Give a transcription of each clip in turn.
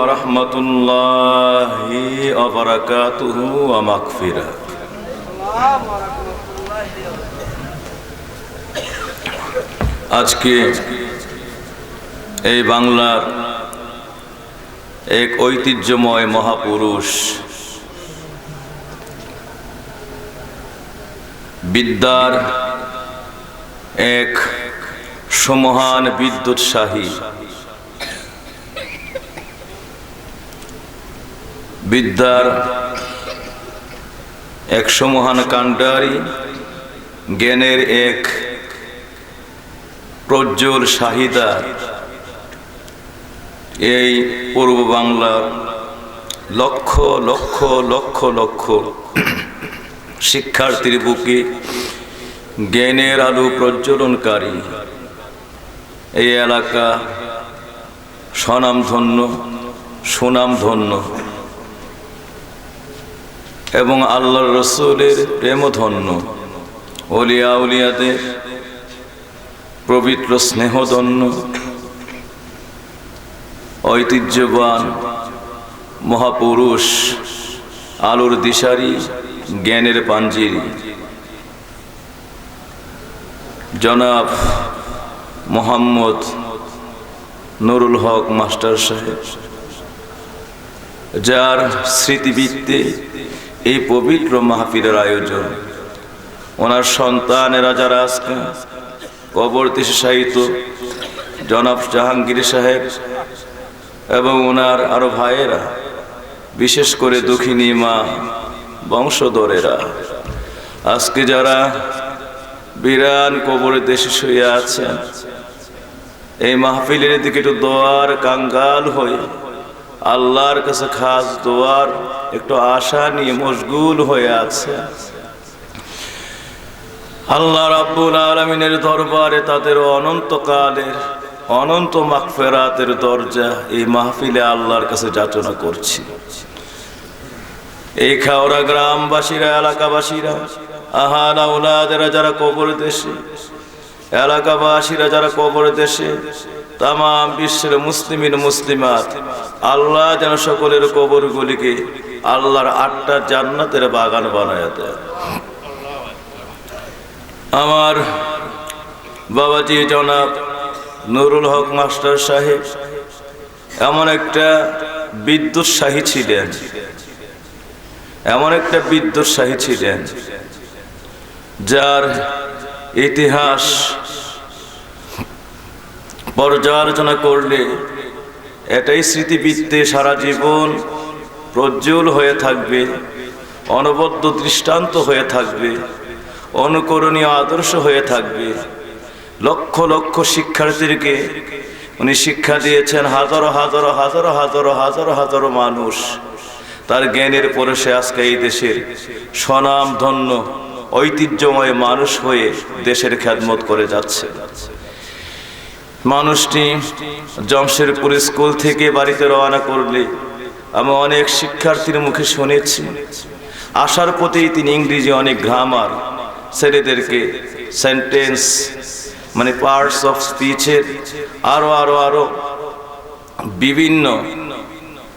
ورحمة الله وبركاته ومغفرة আজকে এই বাংলার এক ঐতিহ্যময় মহাপুরুষ বিদ্যার এক সমহান বিদ্যুৎসাহী বিদ্যার এক সমহান কাণ্ডারি, জ্ঞানের এক প্রজ্জ্বল সাহিদা এই পূর্ব বাংলার লক্ষ লক্ষ লক্ষ লক্ষ শিক্ষার্থীর বুকে জ্ঞানের আলো প্রজ্বলনকারী এই এলাকা স্বনামধন্য, সুনামধন্য এবং আল্লাহর রসুলের প্রেমধন্য, অলিয়া উলিয়াদের পবিত্র স্নেহধন্য, ঐতিহ্যবান মহাপুরুষ, আলোর দিশারি, জ্ঞানের পাঞ্জিরি। জনাব মোহাম্মদ নুরুল হক মাস্টার সাহেব, যার স্মৃতিবৃত্তে এই পবিত্র মাহফিলের আয়োজন। ওনার সন্তানেরা যারা আজকে কবর দেশে সাহিত্য, জনাব জাহাঙ্গীর সাহেব এবং ওনার আরও ভাইয়েরা, বিশেষ করে দক্ষিণী মা বংশধরেরা, আজকে যারা বিরান কবরের দেশে শুয়ে আছেন, এই মাহফিলের দিকে একটু দোয়ার কাঙ্গাল হয়ে আল্লাহর কাছে খাস দোয়ার একটু আশা নিয়ে মশগুল হয়ে আছে। আল্লাহ রাব্বুল আলমিনের দরবারে তাদের অনন্তকালের অনন্ত মাকফেরাতের দরজা এই মাহফিলে আল্লাহর কাছে যাচনা করছি। এই খাওড়া গ্রামবাসীরা, এলাকাবাসীরা আহার আউলাদেরা যারা কবর দেশে, এলাকাবাসীরা যারা কবর দেশে তাম বিশ্বের মুসলিমিন মুসলিমাত, আল্লাহ যেন সকলের কবরগুলিকে আল্লাহর আটটা জান্নাতের বাগান বানায় আমার বাবাজি জনাব নুরুল হক মাস্টার সাহেব এমন একটা বিদ্যুৎ বিদ্যুৎসাহী ছিলেন। এমন একটা বিদ্যুৎসাহী ছিলেন, যার ইতিহাস পর্যালোচনা করলে এটাই স্মৃতিবৃত্তে সারা জীবন প্রজ্জ্বল হয়ে থাকবে, অনবদ্য দৃষ্টান্ত হয়ে থাকবে, অনুকরণীয় আদর্শ হয়ে থাকবে। লক্ষ লক্ষ শিক্ষার্থীকে উনি শিক্ষা দিয়েছেন, হাজারো হাজারো হাজারো হাজারো হাজারো হাজারো মানুষ। তার জ্ঞানের পরে সে আজকে এই দেশের স্বনাম ধন্য ঐতিহ্যময় মানুষ হয়ে দেশের খ্যাতমত করে যাচ্ছে। মানুষটি জমশেরপুর স্কুল থেকে বাড়িতে রওনা করলে আমি অনেক শিক্ষার্থীর মুখে শুনেছি। আসার পথেই তিনি ইংরেজি অনেক গ্রামার ছেলেদেরকে সেন্টেন্স মানে পার্টস অফ স্পিচের আরও আরও আরও বিভিন্ন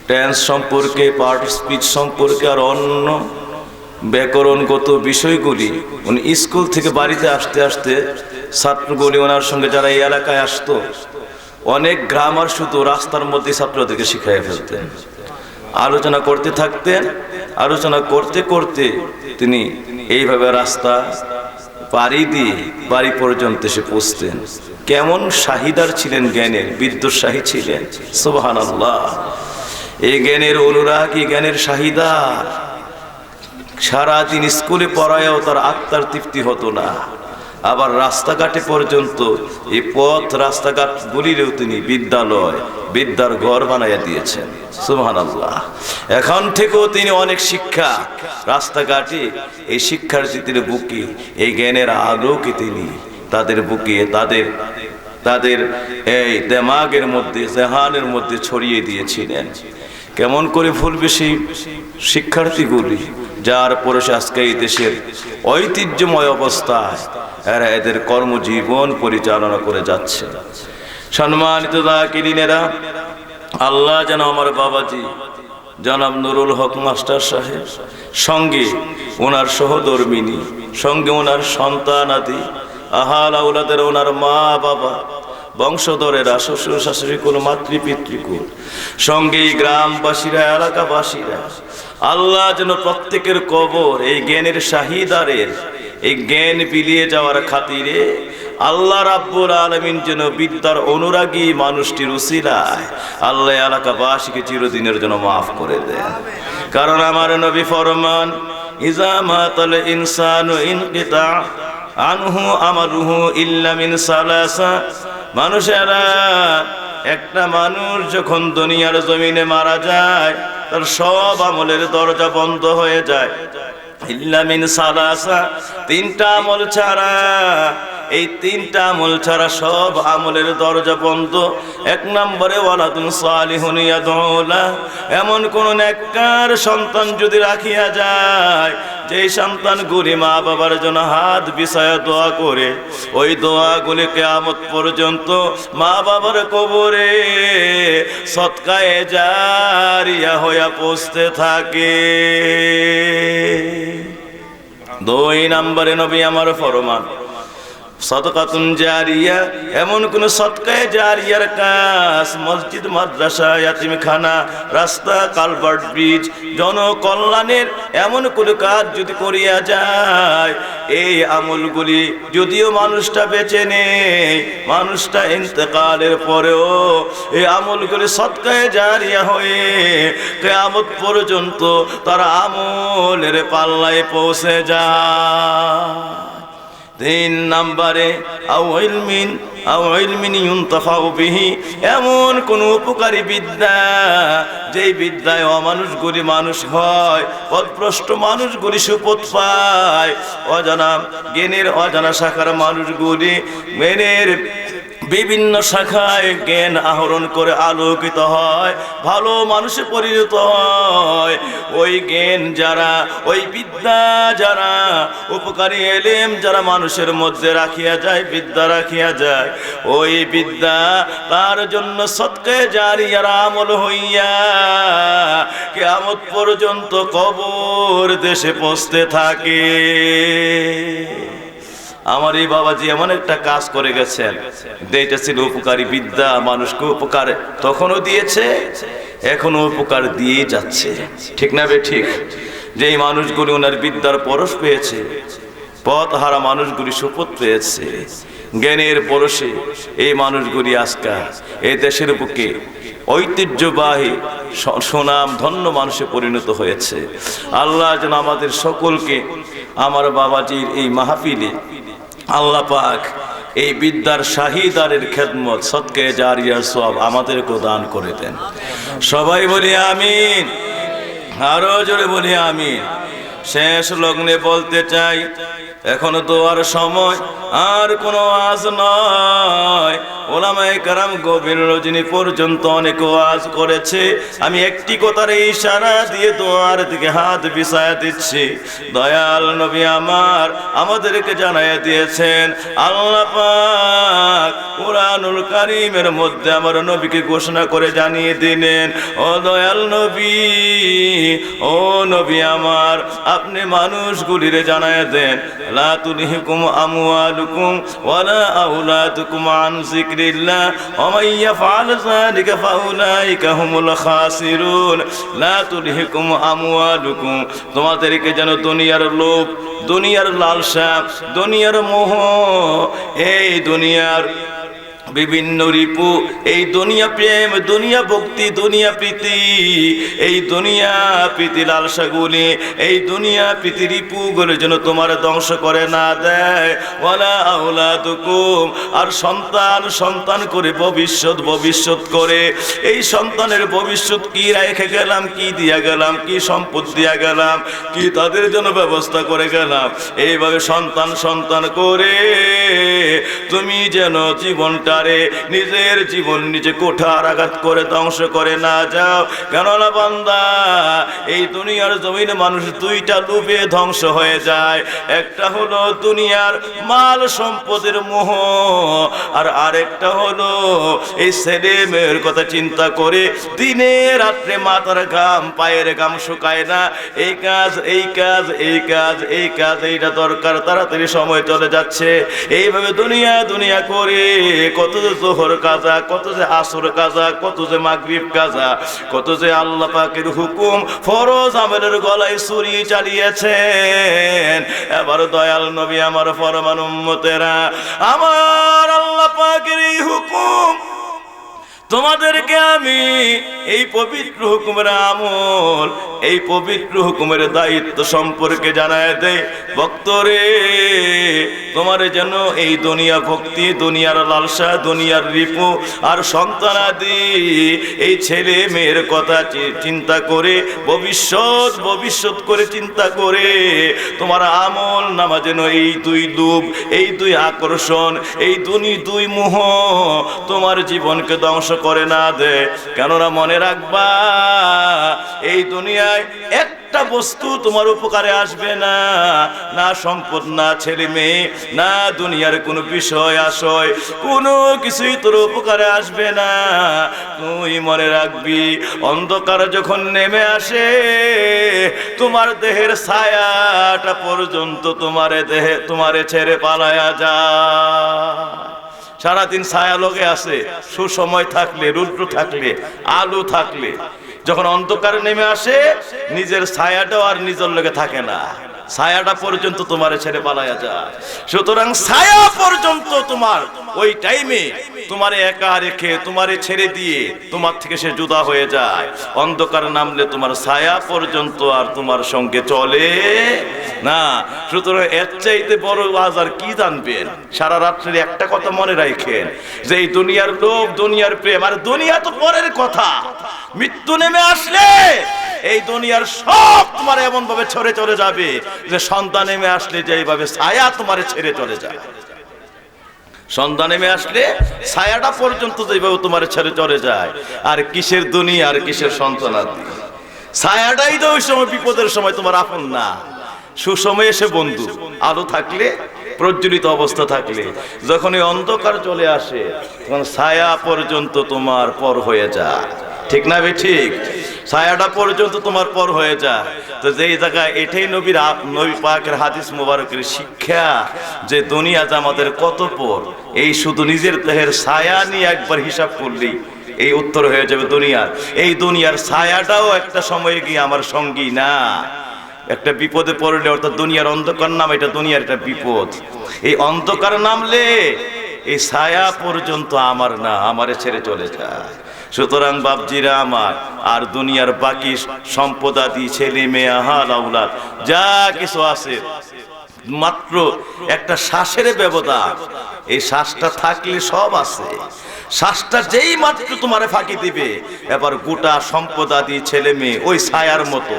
টেন্স সম্পর্কে পার্ট স্পিচ সম্পর্কে আর অন্য ব্যাকরণগত বিষয়গুলি উনি স্কুল থেকে বাড়িতে আসতে আসতে ছাত্রগুলি ওনার সঙ্গে যারা এই এলাকায় আসতো, অনেক গ্রামার শুধু রাস্তার মধ্যে ছাত্রদেরকে শিখাই ফেলতেন। আলোচনা করতে থাকতেন, আলোচনা করতে করতে তিনি এইভাবে রাস্তা পাড়ি দিয়ে বাড়ি পর্যন্ত এসে পৌঁছতেন। কেমন শাহিদার ছিলেন জ্ঞানের বিদ্যুৎসাহী ছিলেন সুবাহান আল্লাহ এই জ্ঞানের অনুরাগ অনুরাগী জ্ঞানের শাহিদার সারাদিন স্কুলে পড়ায়ও তার আত্মার তৃপ্তি হতো না। আবার রাস্তাঘাটে পর্যন্ত এই পথ রাস্তাঘাট গুলিরেও তিনি বিদ্যালয়, বিদ্যার ঘর বানাইয়া দিয়েছেন। সুহান আল্লাহ এখন থেকেও তিনি অনেক শিক্ষা। রাস্তাঘাটে এই শিক্ষার্থীদের বুকে, এই জ্ঞানের আলোকে তিনি তাদের বুকে, তাদের তাদের এই দেমাগের মধ্যে, জেহানের মধ্যে ছড়িয়ে দিয়েছিলেন। কেমন করে ভুলবে সেই শিক্ষার্থীগুলি, যার পরে আজকে এই দেশের ঐতিহ্যময় অবস্থায় এরা এদের কর্মজীবন পরিচালনা করে যাচ্ছে। সম্মানিত দাকিরিনেরা আল্লাহ যেন আমার বাবাজি, জনাব নুরুল হক মাস্টার সাহেব, সঙ্গে ওনার সহধর্মিনী, সঙ্গে ওনার সন্তান আদি, আহাল আউলাদের ওনার মা বাবা, বংশধরেরা, শ্বশুর শাশুড়ি কোন মাতৃপিতৃকুল সঙ্গে গ্রামবাসীরা, এলাকাবাসীরা, আল্লাহ যেন প্রত্যেকের কবর এই জ্ঞানের শাহিদারের এই জ্ঞান বিলিয়ে যাওয়ার খাতিরে আল্লাহ রাব্বুল আলমিন যেন বিদ্যার অনুরাগী মানুষটির উসিলায় আল্লাহ এলাকাবাসীকে চিরদিনের জন্য মাফ করে দেন। কারণ আমার নবী ফরমান ইজামাতাল ইনসানু ইনকিতা আনহু আমারুহু ইল্লা মিন সালাসা। মানুষেরা, একটা মানুষ যখন দুনিয়ার জমিনে মারা যায়, তার সব আমলের দরজা বন্ধ হয়ে যায়। ইল্লা মিন সালাসা তিনটা আমল ছাড়া এই তিনটা আমল ছাড়া সব আমলের দরজা বন্ধ। এক নম্বরে এমন কোন নেককার সন্তান যদি রাখিয়া যায় যে সন্তান গুলি মা বাবার জন্য হাত বিষয়ে দোয়া করে, ওই দোয়াগুলি কেয়ামত পর্যন্ত মা বাবার কবরে সৎকায়ে জারিয়া হইয়া পৌঁছতে থাকে। দুই নম্বরে নবী আমার ফরমান। সদকাতুন জারিয়া, এমন কোন সৎকায় জারিয়ার কাজ, মসজিদ, মাদ্রাসা, ইয়াতিমখানা, রাস্তা, কালভার্ট ব্রিজ, জনকল্যাণের এমন কোন কাজ যদি করিয়া যায়, এই আমলগুলি যদিও মানুষটা বেঁচে নেই, মানুষটা ইন্তেকালের পরেও এই আমলগুলি সৎকায় জারিয়া হয়ে কেয়ামত পর্যন্ত তার আমলের পাল্লায় পৌঁছে যায়। তিন নাম্বারে বিহি। এমন কোন উপকারী বিদ্যা, যেই বিদ্যায় অমানুষগুলি মানুষ হয় পদভ্রষ্ট মানুষগুলি সুপথ পায়। অজানা জ্ঞানের অজানা শাখার মানুষগুলি জ্ঞানের বিভিন্ন শাখায় জ্ঞান আহরণ করে আলোকিত হয়, ভালো মানুষে পরিণত হয়। ওই জ্ঞান যারা, ওই বিদ্যা যারা, উপকারী এলেম যারা মানুষের মধ্যে রাখিয়া যায়, বিদ্যা রাখিয়া যায়, ওই বিদ্যা তার জন্য সৎকে জারিয়ার আমল হইয়া কেমত পর্যন্ত কবর দেশে পৌঁছতে থাকে। আমার এই বাবাজি এমন একটা কাজ করে গেছেন যেটা ছিল উপকারী বিদ্যা, মানুষকে উপকার তখনও দিয়েছে এখনও উপকার দিয়ে যাচ্ছে। ঠিক না বে ঠিক? যে এই মানুষগুলি ওনার বিদ্যার পরশ পেয়েছে, পথ হারা মানুষগুলি সুপথ পেয়েছে, জ্ঞানের পরশে এই মানুষগুলি আজকা এই দেশের বুকে ঐতিহ্যবাহী সুনাম ধন্য মানুষে পরিণত হয়েছে। আল্লাহ যেন আমাদের সকলকে, আমার বাবাজির এই মাহফিলে আল্লাহ পাক এই বিদ্যার শাহিদারের খেদমত, সৎকে জারিয়া সব আমাদেরকেও দান করে দেন। সবাই বলি আমিন, আরও জোরে বলি আমিন। শেষ লগ্নে বলতে চাই, এখনও দোয়ার সময়, আর কোনো আজ নয়। ওলামায়ে কারাম গভীর রজনী পর্যন্ত অনেক ওয়াজ করেছে। আমি একটি কথার ইশারা দিয়ে দোয়ার দিকে হাত বিছায়া দিচ্ছি। দয়াল নবী আমার আমাদেরকে জানাইয়া দিয়েছেন, আল্লাহ পাক কোরআনুল কারীমের মধ্যে আমার নবীকে ঘোষণা করে জানিয়ে দিলেন, ও দয়াল নবী, ও নবী আমার, আপনি মানুষগুলিরে জানায় দেন, লা তুলহিকুম আমওয়ালুকুম ওয়ালা আওলাদুকুম আন যিকরিল্লাহ ওয়া মান ইয়াফআল যালিকা ফাউলাইকা হুমুল খাসিরুন, লা তুলহিকুম আমওয়ালুকুম। তোমাদেরকে যেন দুনিয়ার লোভ, দুনিয়ার লালসা, দুনিয়ার মোহ, এই দুনিয়ার বিভিন্ন রিপু, এই দুনিয়া প্রেম, দুনিয়া ভক্তি, দুনিয়া প্রীতি, এই দুনিয়া প্রীতি লালসাগুলি এই দুনিয়া প্রীতি রিপুগুলো যেন তোমার ধ্বংস করে না দেয়। ওয়ালা আউলাদুকুম আর সন্তান সন্তান করে ভবিষ্যৎ ভবিষ্যৎ করে। এই সন্তানের ভবিষ্যৎ কি রেখে গেলাম, কি দিয়া গেলাম, কি সম্পদ দিয়া গেলাম, কি তাদের জন্য ব্যবস্থা করে গেলাম? এইভাবে সন্তান সন্তান করে তুমি যেন জীবনটা গুণাগারে নিজের জীবন নিজে কোঠার আঘাত করে ধ্বংস করে না যাও। কেননা বান্দা, এই দুনিয়ার জমিন মানুষ দুইটা লুপে ধ্বংস হয়ে যায়। একটা হলো দুনিয়ার মাল সম্পদের মোহ, আর আরেকটা হলো এই ছেলে মেয়ের কথা চিন্তা করে দিনে রাত্রে মাথার ঘাম, পায়ের ঘাম শুকায় না। এই কাজ এই কাজ এই কাজ এই কাজ, এইটা দরকার, তাড়াতাড়ি সময় চলে যাচ্ছে। এইভাবে দুনিয়া দুনিয়া করে কত যে জোহর কাজা, কত যে আসর কাজা, কত যে মাগরিব কাজা, কত যে আল্লাহ পাকের হুকুম ফরজ আমেলের গলায় ছুরি চালিয়েছেন। এবার দয়াল নবী আমার ফরমান উম্মতেরা, আমার আল্লাহ পাকের এই হুকুম তোমাদেরকে আমি এই পবিত্র হুকুমের আমল এই পবিত্র হুকুমের দায়িত্ব সম্পর্কে জানায় দেয় ভক্তরে। তোমার যেন এই দুনিয়া ভক্তি, দুনিয়ার লালসা, দুনিয়ার রিপু আর সন্তানাদি, এই ছেলে মেয়ের কথা চিন্তা করে, ভবিষ্যৎ ভবিষ্যৎ করে চিন্তা করে, তোমার আমল নামা যেন এই দুই ডুব এই দুই আকর্ষণ, এই দুনি দুই মোহ তোমার জীবনকে ধ্বংস করে না দে। কেননা মনে রাখবা, এই দুনিয়ায় একটা বস্তু তোমার উপকারে আসবে না। না সম্পদ, না ছেলে মেয়ে, না দুনিয়ার কোনো বিষয় আশয়, কোনো কিছুই তোর উপকারে আসবে না। তুই মনে রাখবি, অন্ধকার যখন নেমে আসে, তোমার দেহের ছায়াটা পর্যন্ত তোমারে দেহে, তোমারে ছেড়ে পালায়া যায়। সারাদিন ছায়া লোকে আছে, সুসময় থাকলে, রুদ্র থাকলে, আলো থাকলে যখন অন্ধকার নেমে আসে নিজের ছায়াটাও আর নিজের লোকে থাকে না। ছায়াটা পর্যন্ত তোমার ছেড়ে পালায়া যায়। সুতরাং ছায়া পর্যন্ত তোমার ওই টাইমে তোমারে একা রেখে, তোমারে ছেড়ে দিয়ে তোমার থেকে সে জুদা হয়ে যায়। অন্ধকার নামলে তোমার ছায়া পর্যন্ত আর তোমার সঙ্গে চলে না। সুতরাং এর চাইতে বড় আজ আর কি জানবেন? সারা রাত্রে একটা কথা মনে রাখেন, যে এই দুনিয়ার লোভ, দুনিয়ার প্রেম, আর দুনিয়া তো পরের কথা। মৃত্যু নেমে আসলে এই দুনিয়ার সব তোমার এমন ভাবে ছড়ে চলে যাবে যে সন্তান নেমে আসলে যে এইভাবে ছায়া তোমার ছেড়ে চলে যায়। সন্ধ্যা নেমে আসলে ছায়াটা পর্যন্ত যেভাবে তোমার ছেড়ে চলে যায়, আর কিসের দুনিয়া আর কিসের সন্তানাদি। ছায়াটাই তো ওই সময় বিপদের সময় তোমার আপন না। সুসময় এসে বন্ধু, আলো থাকলে, প্রজ্বলিত অবস্থা থাকলে যখন এই অন্ধকার চলে আসে, তখন ছায়া পর্যন্ত তোমার পর হয়ে যায়। ঠিক না বে ঠিক? ছায়াটা পর্যন্ত তোমার পর হয়ে যায়। তো যেই জায়গায় এটাই নবীর নবী পাকের হাদিস মুবারকের শিক্ষা যে দুনিয়া আমাদের কত পর, এই শুধু নিজের দেহের ছায়া নিয়ে একবার হিসাব করলেই এই উত্তর হয়ে যাবে দুনিয়ার। এই দুনিয়ার ছায়াটাও একটা সময়ে গিয়ে আমার সঙ্গী না। একটা বিপদে পড়লে অর্থাৎ দুনিয়ার অন্ধকার নাম, এটা দুনিয়ার একটা বিপদ। এই অন্ধকার নামলে এই ছায়া পর্যন্ত আমার না, আমারে ছেড়ে চলে যায়। সুতরাং বাপজিরা আমার, আর দুনিয়ার বাকি সম্পদাদি, ছেলে মেয়ে, আহাল আউলাদ যা কিছু আছে, মাত্র একটা শ্বাসের ব্যবধান। এই শ্বাসটা থাকলে সব আছে। শ্বাসটা যেই মাত্র তোমারে ফাঁকি দিবে, এবার গোটা সম্পদ আদি ছেলে মেয়ে, ওই ছায়ার মতো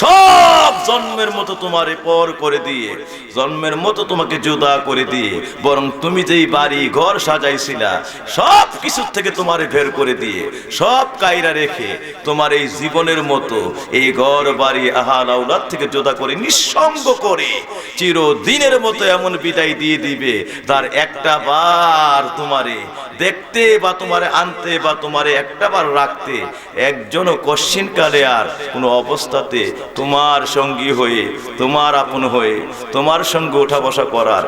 সব জন্মের মতো তোমারে পর করে দিয়ে, জন্মের মতো তোমাকে জুদা করে দিয়ে, বরং তুমি যেই বাড়ি, ঘর সাজাইছিলা, সব কিছুর থেকে তোমারে বের করে দিয়ে, সব কায়রা রেখে তোমার এই জীবনের মতো এই ঘর, বাড়ি, আহাল আউলাদ থেকে জোদা করে, নিঃসঙ্গ করে চিরদিনের মতো এমন বিদায় দিয়ে দিবে, তার একটা বার তোমারে দেখতে বা তোমারে আনতে বা তোমারে একটা বার রাখতে, একজনও কশ্চিন কালে আর কোনো অবস্থাতে তোমার সঙ্গী হয়ে, তোমার আপন হয়ে, তোমার সঙ্গে ওঠা বসা করার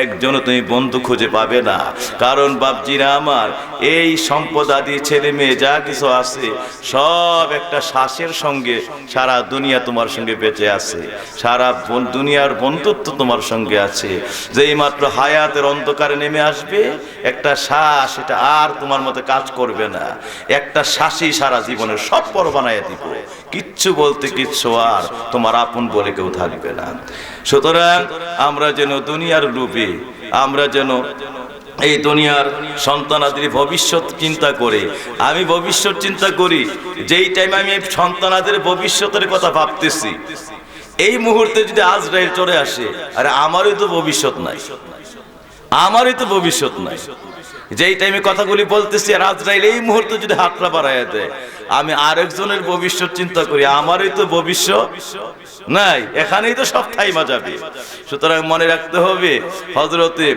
একজন তুমি বন্ধু খুঁজে পাবে না। কারণ বাপজিরা আমার, এই সম্পদ আদি ছেলে মেয়ে যা কিছু আছে, সব একটা শ্বাসের সঙ্গে সারা দুনিয়া তোমার সঙ্গে বেঁচে আছে। সারা দুনিয়ার বন্ধুত্ব তোমার সঙ্গে আছে। যেই মাত্র হায়াতের অন্ধকারে নেমে আসবে, একটা শ্বাস এটা আর তোমার মতো কাজ করবে না। একটা শ্বাসই সারা জীবনের সব পর বানায় দিব। কিচ্ছু বলতে কিচ্ছু আর তোমার আপন বলে কেউ থাকবে না। সুতরাং আমরা যেন দুনিয়ার রূপে আমরা যেন এই দুনিয়ার সন্তানাদের ভবিষ্যৎ চিন্তা করে, আমি ভবিষ্যৎ চিন্তা করি, যেই টাইমে আমি সন্তানাদের ভবিষ্যতের কথা ভাবতেছি, এই মুহূর্তে যদি আজরাইল চলে আসে, আরে আমারই তো ভবিষ্যৎ নাই। আমারই তো ভবিষ্যৎ নাই। যেই টাইমে কথাগুলি বলতেছি, রাজরাইল, এই মুহূর্তে যদি হাতটা বাড়াইয়া দেয়, আমি আরেকজনের ভবিষ্যৎ চিন্তা করি, আমারই তো ভবিষ্যৎ নাই। এখানেই তো সব থাইমা যাবে। সুতরাং মনে রাখতে হবে হজরতে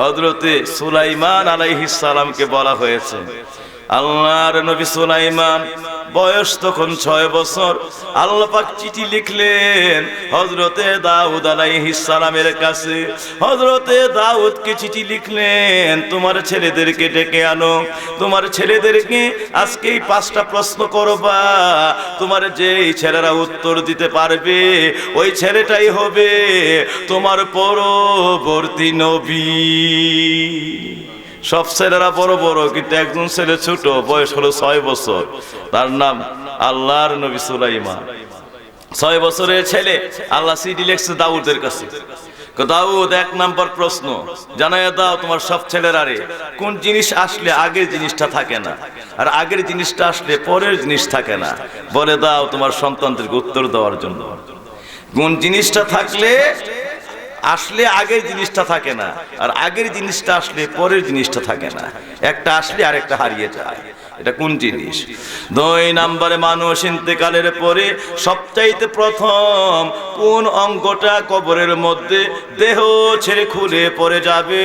হজরতে সুলাইমান আলাইহিস সালামকে বলা হয়েছে আল্লাহর নবী সুলাইমান, বয়স তখন ছয় বছর। আল্লাহ পাক চিঠি লিখলেন হজরতে দাউদ সালামের কাছে। হজরতে দাউদকে চিঠি লিখলেন, তোমার ছেলেদেরকে ডেকে আনো। তোমার ছেলেদেরকে আজকেই পাঁচটা প্রশ্ন করবা। তোমার যেই ছেলেরা উত্তর দিতে পারবে, ওই ছেলেটাই হবে তোমার পরবর্তী নবী। সব ছেলেরা বড় বড়, কিন্তু একজন ছেলে ছোট, বয়স হলো ছয় বছর। তার নাম আল্লাহর নবী সুলাইমান। ছয় বছরের ছেলে, আল্লাহ সিডি লেখছে দাউদের কাছে। দাউদ, এক নাম্বার প্রশ্ন। জানাইয়া দাও তোমার সব ছেলেরা রে কোন জিনিস আসলে আগের জিনিসটা থাকে না, আর আগের জিনিসটা আসলে পরের জিনিস থাকে না। বলে দাও তোমার সন্তানদেরকে উত্তর দেওয়ার জন্য। কোন জিনিসটা থাকলে আসলে আগের জিনিসটা থাকে না, আর আগের জিনিসটা আসলে পরের জিনিসটা থাকে না। একটা আসলে আর একটা হারিয়ে যায়। এটা কোন জিনিস? দুই নাম্বারে মানুষ ইন্তেকালের পরে সবচাইতে প্রথম কোন অঙ্গটা কবরের মধ্যে দেহ ছেড়ে খুলে পড়ে যাবে?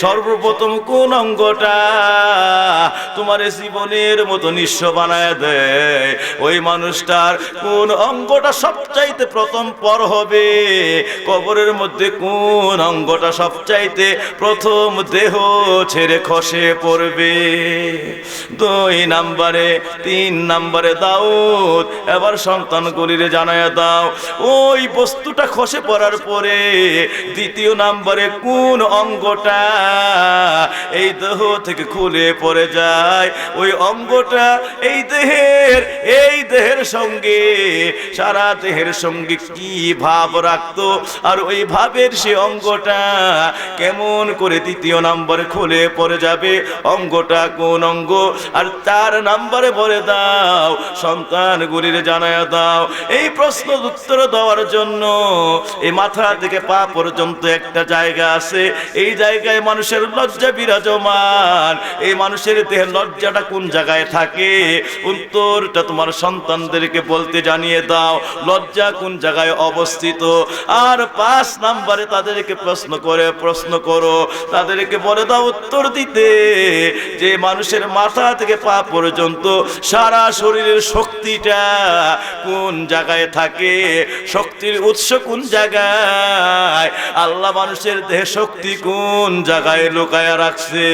সর্বপ্রথম কোন অঙ্গটা তোমার জীবনের মতো নিঃস্ব বানায় দেয়? ওই মানুষটার কোন অঙ্গটা সবচাইতে প্রথম পর হবে? কবরের মধ্যে কোন অঙ্গটা সবচাইতে প্রথম দেহ ছেড়ে খসে পড়বে? দুই নাম্বারে, তিন নাম্বারে দাউদ, এবার সন্তানগুলিরে জানায় দাও, ওই বস্তুটা খসে পড়ার পরে দ্বিতীয় নাম্বারে কোন অঙ্গটা এই দেহ থেকে খুলে পড়ে যায়? ওই অঙ্গটা এই দেহের এই দেহের সঙ্গে, সারা দেহের সঙ্গে কি ভাব রাখতো? আর ওই ভাবের সে অঙ্গটা কেমন করে দ্বিতীয় নম্বরে খুলে পড়ে যাবে? অঙ্গটা কোন অঙ্গ? আর তার নাম্বারে বলে দাও, সন্তানগুলির জানায় দাও। এই প্রশ্ন উত্তর দেওয়ার জন্য এই মাথা থেকে পা পর্যন্ত একটা জায়গা আছে। এই জায়গায় মানুষের লজ্জা বিরাজমান। এই মানুষের দেহের লজ্জাটা কোন জায়গায় থাকে? উত্তরটা তোমার সন্তানদেরকে বলতে জানিয়ে দাও। লজ্জা কোন জায়গায় অবস্থিত? আর পাঁচ নাম্বারে তাদেরকে প্রশ্ন করে, প্রশ্ন করো। তাদেরকে বলে দাও উত্তর দিতে। যে মানুষের মাথা থেকে পা পর্যন্ত সারা শরীরের শক্তিটা কোন জায়গায় থাকে? শক্তির উৎস কোন জায়গায়? আল্লাহ মানুষের দেহে শক্তি কোন জায়গায় লুকায়া রাখছে?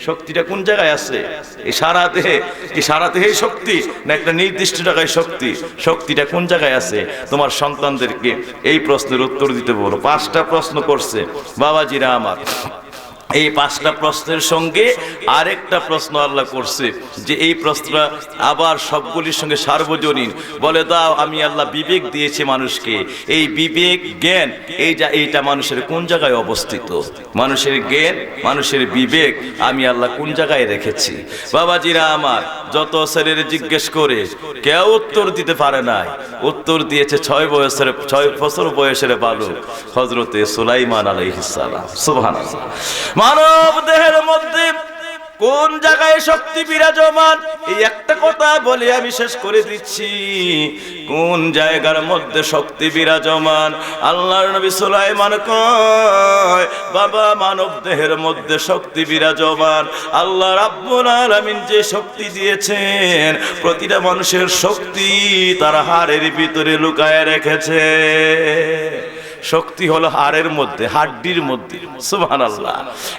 শক্তিটা কোন জায়গায় আছে? এই সারা দেহে, কি সারা দেহে শক্তি, না একটা নির্দিষ্ট জায়গায় শক্তি? শক্তিটা কোন জায়গায় আছে? তোমার সন্তানদেরকে এই প্রশ্নের উত্তর দিতে বলো। পাঁচটা প্রশ্ন করছে, বাবাজিরা আমার। এই পাঁচটা প্রশ্নের সঙ্গে আরেকটা প্রশ্ন আল্লাহ করছে, যে এই প্রশ্নটা আবার সবগুলির সঙ্গে সার্বজনীন। বলে, দাও, আমি আল্লাহ বিবেক দিয়েছি মানুষকে। এই বিবেক, জ্ঞান এই যা এইটা মানুষের কোন জায়গায় অবস্থিত? মানুষের জ্ঞান, মানুষের বিবেক আমি আল্লাহ কোন জায়গায় রেখেছি? বাবাজিরা আমার, যত ছেলের জিজ্ঞেস করে, কেউ উত্তর দিতে পারে নাই। উত্তর দিয়েছে ছয় বয়সের, ছয় বছর বয়সের বালক হজরতে সুলাইমান সুবহানাল্লাহ। মানব দেহের মধ্যে কোন জায়গায় শক্তি বিরাজমান? এই একটা কথা বলে আমি শেষ করে দিচ্ছি। কোন জায়গার মধ্যে শক্তি বিরাজমান? আল্লাহর নবী সুলাইমান কয়, বাবা মানব দেহের মধ্যে শক্তি বিরাজমান। আল্লাহ রাব্বুল আলামিন যে শক্তি দিয়েছেন, প্রতিটা মানুষের শক্তি তার হাড়ের ভিতরে লুকায় রেখেছে। শক্তি হলো হাড়ের মধ্যে, হাড্ডির মধ্যে। সুবহান আল্লাহ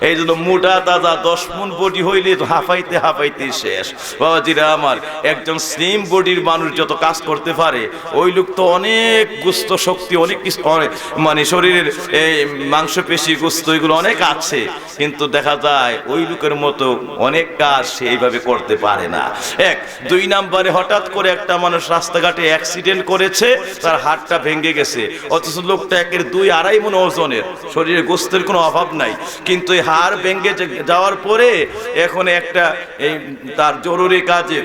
এই জন্য মোটা তাজা দশ মন বডি হইলে হাফাইতে হাফাইতে শেষ। বাবাজিরা আমার, একজন স্লিম বডির মানুষ যত কাজ করতে পারে, ওই লোক তো অনেক গুস্ত শক্তি, অনেক কিছু মানে শরীরের এই মাংসপেশি গুস্ত এগুলো অনেক আছে, কিন্তু দেখা যায় ওই লোকের মতো অনেক কাজ সে এইভাবে করতে পারে না। এক, দুই নাম্বারে হঠাৎ করে একটা মানুষ রাস্তাঘাটে অ্যাক্সিডেন্ট করেছে, তার হাতটা ভেঙে গেছে। অথচ লোকটা একের দুই আড়াই মন ওজনের। শরীরে গোস্তের কোনো অভাব নাই। কিন্তু এই হাড় ভেঙে যাওয়ার পরে এখন একটা এই তার জরুরি কাজে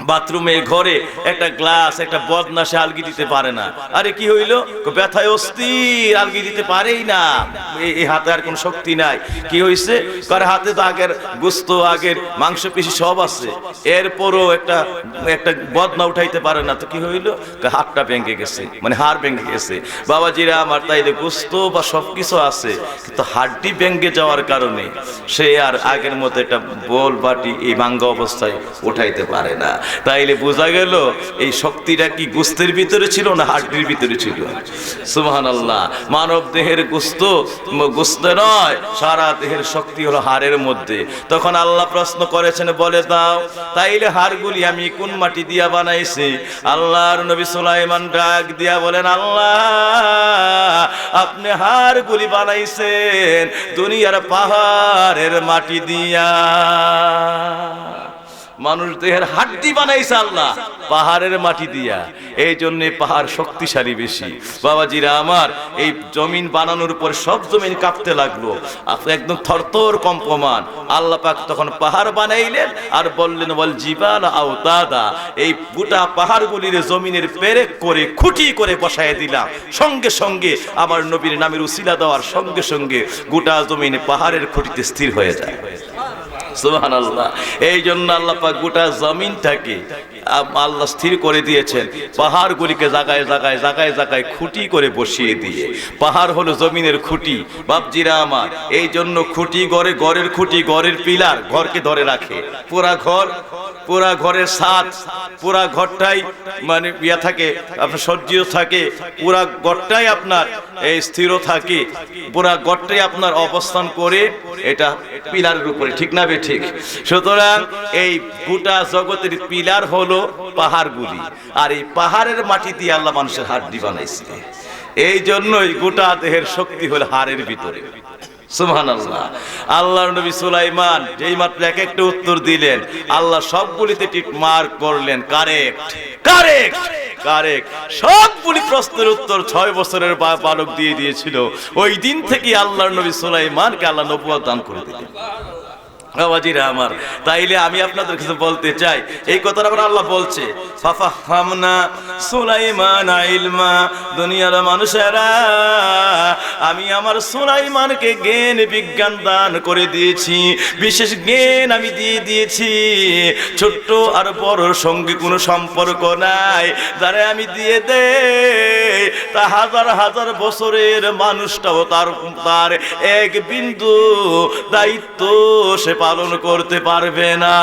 বাথরুমে ঘরে একটা গ্লাস, একটা বদনা সে আলগি দিতে পারে না। আরে কি হইল? ব্যথায় অস্থির, আলগি দিতে পারেই না। এই- হাতে আর কোনো শক্তি নাই। কি হইছে? কারণ হাতে তো আগের গুস্ত, আগের মাংস পেশি সব আছে। এরপরও একটা একটা বদনা উঠাইতে পারে না। তো কি হইল? হাতটা ভেঙে গেছে মানে হাড় ভেঙে গেছে। বাবাজিরা আমার তাইলে গুস্ত বা সব কিছু আছে, কিন্তু হাড়টি ভেঙে যাওয়ার কারণে সে আর আগের মতো একটা বল বাটি এই ভাঙ্গা অবস্থায় উঠাইতে পারে না। তাইলে বোঝা গেল, এই শক্তিটা কি গুস্তের ভিতরে ছিল না হাড্ডির ভিতরে ছিল? সুবহান আল্লাহ মানব দেহের গুস্ত গুস্ত নয়, সারা দেহের শক্তি হলো হাড়ের মধ্যে। তখন আল্লাহ প্রশ্ন করেছেন, বলে দাও, তাইলে হাড়গুলি আমি কোন মাটি দিয়া বানাইছি? আল্লাহর নবী সুলাইমান ডাক দিয়া বলেন, আল্লাহ, আপনি হাড়গুলি বানাইছেন দুনিয়ার পাহাড়ের মাটি দিয়া। মানুষ দেহের হাড্ডি বানাইছে আল্লাহ, পাহাড়ের মাটি দিয়া। এই জন্য পাহাড় শক্তিশালী বেশি। বাবাজিরা, আমার এই জমিন বানানোর পর সব জমিন কাঁপতে লাগল। একদম থরথর কম্পমান আল্লাহ পাক তখন পাহাড় বানাইলেন আর বললেন বল জিবাল আও দাদা এই গোটা পাহাড়গুলির জমিনের পেরেক করে, খুঁটি করে বসায় দিলাম। সঙ্গে সঙ্গে আমার নবীর নামের উসিলা দেওয়ার সঙ্গে সঙ্গে গোটা জমিনে পাহাড়ের খুঁটিতে স্থির হয়ে যায়। সুবহানাল্লাহ। এই জন্য আল্লাহ গোটা জমিনটাকে থাকে আল্লাহ স্থির করে দিয়েছেন। পাহাড়গুলিকে জাগায় জাগায় জাগায় জাগায় খুঁটি করে বসিয়ে দিয়ে। পাহাড় হলো জমিনের খুঁটি। বাপজিরা আমার এই জন্য খুঁটি গড়ে, গড়ের খুঁটি, গড়ের পিলার ঘরকে ধরে রাখে। পুরা ঘর পুরা ঘরের ছাদ পুরা ঘরটাই মানে ইয়া থাকে, আপনার সজ্জিত থাকে, পুরা ঘরটাই আপনার এই স্থির থাকে, পুরা ঘরটাই আপনার অবস্থান করে এটা পিলারের উপরে, ঠিক না বে ঠিক? সুতরাং এই গোটা জগতের পিলার হলো পাহাড়গুলি, আর এই পাহাড়ের মাটি দিয়ে আল্লাহ মানুষের হাড্ডি বানাইছে। এই জন্যই গোটা দেহের শক্তি হলো হাড়ের ভিতরে। আল্লাহর যেই মাত্র এক একটা উত্তর দিলেন, আল্লাহ সবগুলিতে করলেন। কারেক্ট সবগুলি প্রশ্নের উত্তর ছয় বছরের বালক দিয়ে দিয়েছিল। ওই দিন থেকে আল্লাহ নবী সুলাইমানকে আল্লাহ নবুয়া দান করে দিলেন। আমার। তাইলে আমি আপনাদের কাছে বলতে চাই, এই কথাটা আবার আল্লাহ বলছে, ফাফাহামনা সুলাইমান ইলমা, দুনিয়ার মানুষেরা, আমি আমার সুলাইমানকে জ্ঞান বিজ্ঞান দান করে দিয়েছি, বিশেষ জ্ঞান আমি দিয়ে দিয়েছি, ছোট্ট আর বড়র সঙ্গে কোনো সম্পর্ক নাই, যারা আমি দিয়ে দে তা হাজার হাজার বছরের মানুষটাও তার তার এক বিন্দু দায়িত্ব সে পালন করতে পারবে না।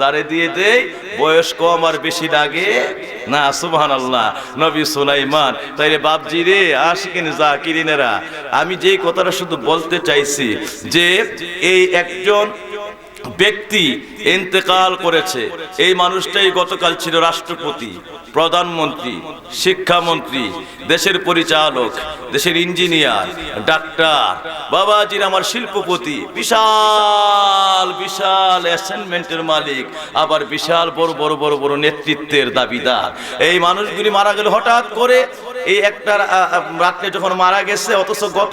যারে দিয়ে দেই, বয়স কম আর বেশি লাগে না সুবহান আল্লাহ নবী সুলাইমান তাইরে বাপজি রে, আশিকিন জাকিরিনেরা, আমি যে কথাটা শুধু বলতে চাইছি যে, এই একজন ব্যক্তি ইন্তেকাল করেছে। এই মানুষটাই গতকাল ছিল রাষ্ট্রপতি, প্রধানমন্ত্রী, শিক্ষামন্ত্রী, দেশের পরিচালক, দেশের ইঞ্জিনিয়ার, ডাক্তার। বাবাজির আমার শিল্পপতি, বিশাল বিশাল অ্যাসাইনমেন্টের মালিক, আবার বিশাল বড় বড় বড় বড় নেতৃত্বের দাবিদার। এই মানুষগুলি মারা গেল হঠাৎ করে। এই একটা রাত্রে যখন মারা গেছে, অথচ গত